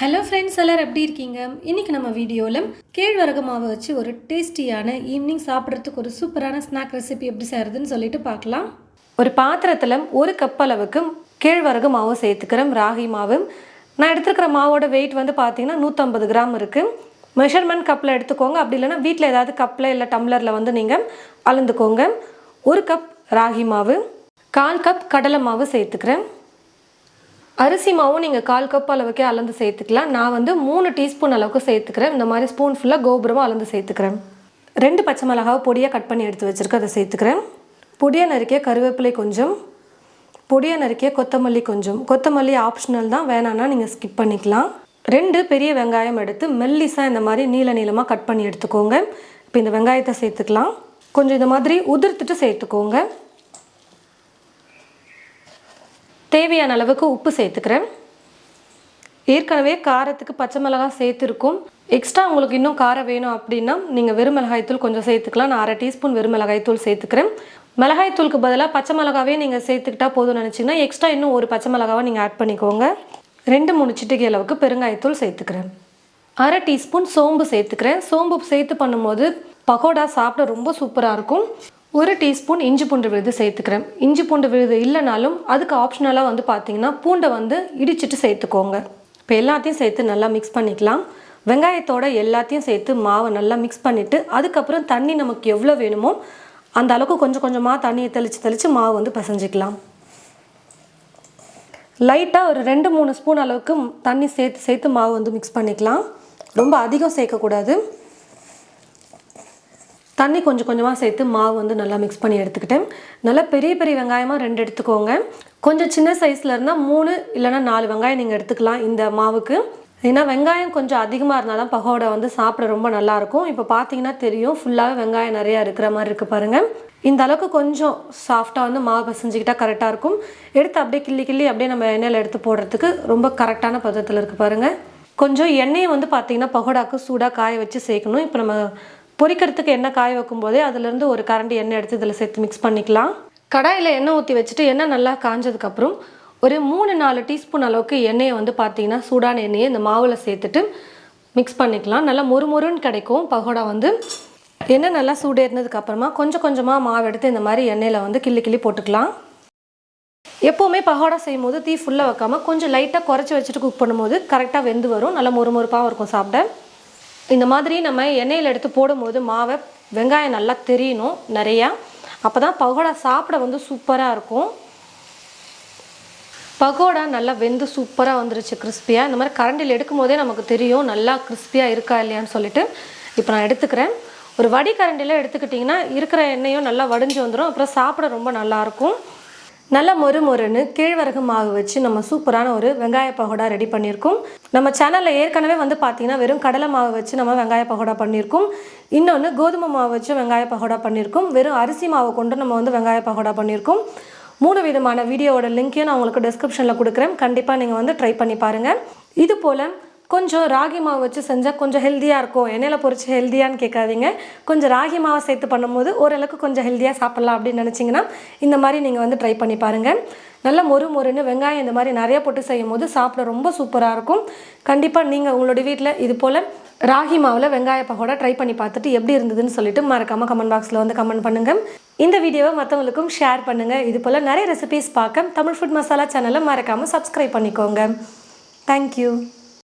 Hello friends எல்லோரும் எப்படி இருக்கீங்க? இன்னைக்கு நம்ம வீடியோவில் கேழ்வரகு மாவை வச்சு ஒரு டேஸ்டியான ஈவினிங் சாப்பிட்றதுக்கு ஒரு சூப்பரான ஸ்நாக் ரெசிபி எப்படி செய்கிறதுன்னு சொல்லிட்டு பார்க்கலாம். ஒரு பாத்திரத்தில் ஒரு கப் அளவுக்கு கேழ்வரகு மாவு சேர்த்துக்கிறேன் ராகி மாவு. நான் எடுத்துருக்கிற மாவோட வெயிட் வந்து பார்த்தீங்கன்னா நூற்றம்பது கிராம் இருக்குது மெஷர்மெண்ட் கப்பில் எடுத்துக்கோங்க. அப்படி இல்லைன்னா வீட்டில் ஏதாவது கப்பில் இல்லை டம்ளரில் வந்து நீங்கள் அளந்துக்கோங்க. ஒரு கப் ராகி மாவு கால் கப் கடலை மாவு சேர்த்துக்கிறேன். அரிசி மாவும் நீங்கள் கால் கப் அளவுக்கே அளந்து சேர்த்துக்கலாம். நான் வந்து மூணு டீஸ்பூன் அளவுக்கு சேர்த்துக்கிறேன். இந்த மாதிரி ஸ்பூன் ஃபுல்லாக கோபுரமாக அளந்து சேர்த்துக்கிறேன். ரெண்டு பச்சை மிளகாவை பொடியாக கட் பண்ணி எடுத்து வச்சுருக்கேன். அதை சேர்த்துக்கிறேன். பொடியை நறுக்கிய கருவேப்பிலை கொஞ்சம். பொடியை நறுக்கிய கொத்தமல்லி கொஞ்சம். கொத்தமல்லி ஆப்ஷனல் தான். வேணான்னா நீங்கள் ஸ்கிப் பண்ணிக்கலாம். ரெண்டு பெரிய வெங்காயம் எடுத்து மெல்லிஸாக இந்த மாதிரி நீள நீளமாக கட் பண்ணி எடுத்துக்கோங்க. இப்போ இந்த வெங்காயத்தை சேர்த்துக்கலாம். கொஞ்சம் இந்த மாதிரி உதிர்த்துட்டு சேர்த்துக்கோங்க. தேவையான அளவுக்கு உப்பு சேர்த்துக்கிறேன். ஏற்கனவே காரத்துக்கு பச்சை மிளகாய் சேர்த்துருக்கும். எக்ஸ்ட்ரா உங்களுக்கு இன்னும் காரம் வேணும் அப்படின்னா நீங்கள் வெறும் மிளகாய்த்தூள் கொஞ்சம் சேர்த்துக்கலாம். நான் அரை டீஸ்பூன் வெறும் மிளகாய்த்தூள் சேர்த்துக்கிறேன். மிளகாய்த்தூளுக்கு பதிலாக பச்சை மிளகாவே நீங்கள் சேர்த்துக்கிட்டா போதும்னு நினச்சிங்கன்னா எக்ஸ்ட்ரா இன்னும் ஒரு பச்சை மிளகாவை நீங்கள் ஆட் பண்ணிக்கோங்க. ரெண்டு மூணு சிட்டிகை அளவுக்கு பெருங்காயத்தூள் சேர்த்துக்கிறேன். அரை டீஸ்பூன் சோம்பு சேர்த்துக்கிறேன். சோம்பு சேர்த்து பண்ணும்போது பகோடா சாப்பிட ரொம்ப சூப்பராக இருக்கும். ஒரு டீஸ்பூன் இஞ்சி பூண்டு விழுது சேர்த்துக்கிறேன். இஞ்சி பூண்டு விழுது இல்லைனாலும் அதுக்கு ஆப்ஷனலாக வந்து பார்த்தீங்கன்னா பூண்டை வந்து இடிச்சிட்டு சேர்த்துக்கோங்க. இப்போ எல்லாத்தையும் சேர்த்து நல்லா மிக்ஸ் பண்ணிக்கலாம். வெங்காயத்தோட எல்லாத்தையும் சேர்த்து மாவை நல்லா மிக்ஸ் பண்ணிவிட்டு அதுக்கப்புறம் தண்ணி நமக்கு எவ்வளோ வேணுமோ அந்த அளவுக்கு கொஞ்சம் கொஞ்சமாக தண்ணியை தெளித்து தெளித்து மாவு வந்து பசைஞ்சிக்கலாம். லைட்டாக ஒரு ரெண்டு மூணு ஸ்பூன் அளவுக்கு தண்ணி சேர்த்து சேர்த்து மாவு வந்து மிக்ஸ் பண்ணிக்கலாம். ரொம்ப அதிகம் சேர்க்கக்கூடாது. தண்ணி கொஞ்சம் கொஞ்சமாக சேர்த்து மாவு வந்து நல்லா மிக்ஸ் பண்ணி எடுத்துக்கிட்டேன். நல்லா பெரிய பெரிய வெங்காயமாக ரெண்டு எடுத்துக்கோங்க. கொஞ்சம் சின்ன சைஸில் இருந்தால் மூணு இல்லைன்னா நாலு வெங்காயம் நீங்கள் எடுத்துக்கலாம் இந்த மாவுக்கு. ஏன்னா வெங்காயம் கொஞ்சம் அதிகமாக இருந்தால் தான் பகோடா வந்து சாப்பிட ரொம்ப நல்லாயிருக்கும் இப்போ பார்த்தீங்கன்னா தெரியும் ஃபுல்லாகவே வெங்காயம் நிறையா இருக்கிற மாதிரி இருக்குது பாருங்கள் இந்த அளவுக்கு கொஞ்சம் சாஃப்டாக வந்து மாவு பசைஞ்சிக்கிட்டா கரெக்டாக இருக்கும். எடுத்து அப்படியே கிள்ளி கிள்ளி அப்படியே நம்ம எண்ணெயில் எடுத்து போடுறதுக்கு ரொம்ப கரெக்டான பதத்தில் இருக்குது பாருங்கள் கொஞ்சம் எண்ணெயை வந்து பார்த்திங்கன்னா பகோடாக்கு சூடாக காய வச்சு சேர்க்கணும். இப்போ நம்ம பொரிக்கிறதுக்கு எண்ணெய் காய வைக்கும் போதே அதுலேருந்து ஒரு கரண்டி எண்ணெய் எடுத்து இதில் சேர்த்து மிக்ஸ் பண்ணிக்கலாம். கடாயில் எண்ணெய் ஊற்றி வச்சுட்டு எண்ணெய் நல்லா காஞ்சதுக்கப்புறம் ஒரு மூணு நாலு டீஸ்பூன் அளவுக்கு எண்ணெயை வந்து பார்த்தீங்கன்னா சூடான எண்ணெயை இந்த மாவில் சேர்த்துட்டு மிக்ஸ் பண்ணிக்கலாம். நல்லா மொறுமொறுன்னு கிடைக்கும். பகோடா வந்து எண்ணெய் நல்லா சூடேறினதுக்கு அப்புறமா கொஞ்சம் கொஞ்சமாக மாவு எடுத்து இந்த மாதிரி எண்ணெயில் வந்து கிள்ளி கிள்ளி போட்டுக்கலாம். எப்போவுமே பகோடா செய்யும் போது தீ ஃபுல்லாக வைக்காமல் கொஞ்சம் லைட்டாக குறைச்சி வச்சுட்டு குக் பண்ணும்போது கரெக்டாக வெந்து வரும். நல்லா மொறுமொறுப்பாகவும் இருக்கும் சாப்பிட. இந்த மாதிரி நம்ம எண்ணெயில் எடுத்து போடும்போது மாவை வெங்காயம் நல்லா தெரியணும் நிறையா. அப்போ தான் பகோடா சாப்பிட வந்து சூப்பராக இருக்கும். பகோடா நல்லா வெந்து சூப்பராக வந்துருச்சு கிறிஸ்பியாக இந்த மாதிரி கரண்டில் எடுக்கும் போதே நமக்கு தெரியும் நல்லா கிறிஸ்பியாக இருக்கா இல்லையான்னு சொல்லிட்டு. இப்போ நான் எடுத்துக்கிறேன். ஒரு வடி கரண்டியில் எடுத்துக்கிட்டிங்கன்னா இருக்கிற எண்ணெயும் நல்லா வடிஞ்சு வந்துடும் அப்புறம் சாப்பிட ரொம்ப நல்லாயிருக்கும் நல்ல மொறு மொறுன்னு கேழ்வரகு மாவு வச்சு நம்ம சூப்பரான ஒரு வெங்காய பகோடா ரெடி பண்ணியிருக்கோம். நம்ம சேனலில் ஏற்கனவே வந்து பார்த்தீங்கன்னா வெறும் கடலை மாவு வச்சு நம்ம வெங்காய பகோடா பண்ணியிருக்கோம். இன்னொன்று கோதுமை மாவு வச்சு வெங்காய பகோடா பண்ணியிருக்கோம். வெறும் அரிசி மாவு கொண்டு நம்ம வந்து வெங்காய பகோடா பண்ணியிருக்கோம். மூணு விதமான வீடியோவோட லிங்க்கையும் நான் உங்களுக்கு டிஸ்கிரிப்ஷனில் கொடுக்குறேன். கண்டிப்பாக நீங்கள் வந்து ட்ரை பண்ணி பாருங்கள் இது போல் கொஞ்சம் ராகி மாவு வச்சு செஞ்சால் கொஞ்சம் ஹெல்த்தியாக இருக்கும். எண்ணெயில் பொறிச்சு ஹெல்த்தியான்னு கேட்காதீங்க. கொஞ்சம் ராகி மாவை சேர்த்து பண்ணும்போது ஓரளவுக்கு கொஞ்சம் ஹெல்த்தியாக சாப்பிட்லாம் அப்படின்னு நினச்சிங்கன்னா இந்த மாதிரி நீங்கள் வந்து ட்ரை பண்ணி பாருங்கள் நல்ல மொறு மொறுன்னு வெங்காயம் இந்த மாதிரி நிறைய போட்டு செய்யும் போது சாப்பிட ரொம்ப சூப்பராக இருக்கும். கண்டிப்பாக நீங்கள் உங்களோட வீட்டில் இது போல் ராகி மாவில் வெங்காய பகோடா ட்ரை பண்ணி பார்த்துட்டு எப்படி இருந்ததுன்னு சொல்லிட்டு மறக்காமல் கமெண்ட் பாக்ஸில் வந்து கமெண்ட் பண்ணுங்கள் இந்த வீடியோவை மற்றவங்களுக்கும் ஷேர் பண்ணுங்கள் இது போல் நிறைய ரெசிபீஸ் பார்க்க தமிழ் ஃபுட் மசாலா சேனலை மறக்காமல் சப்ஸ்கிரைப் பண்ணிக்கோங்க. தேங்க்யூ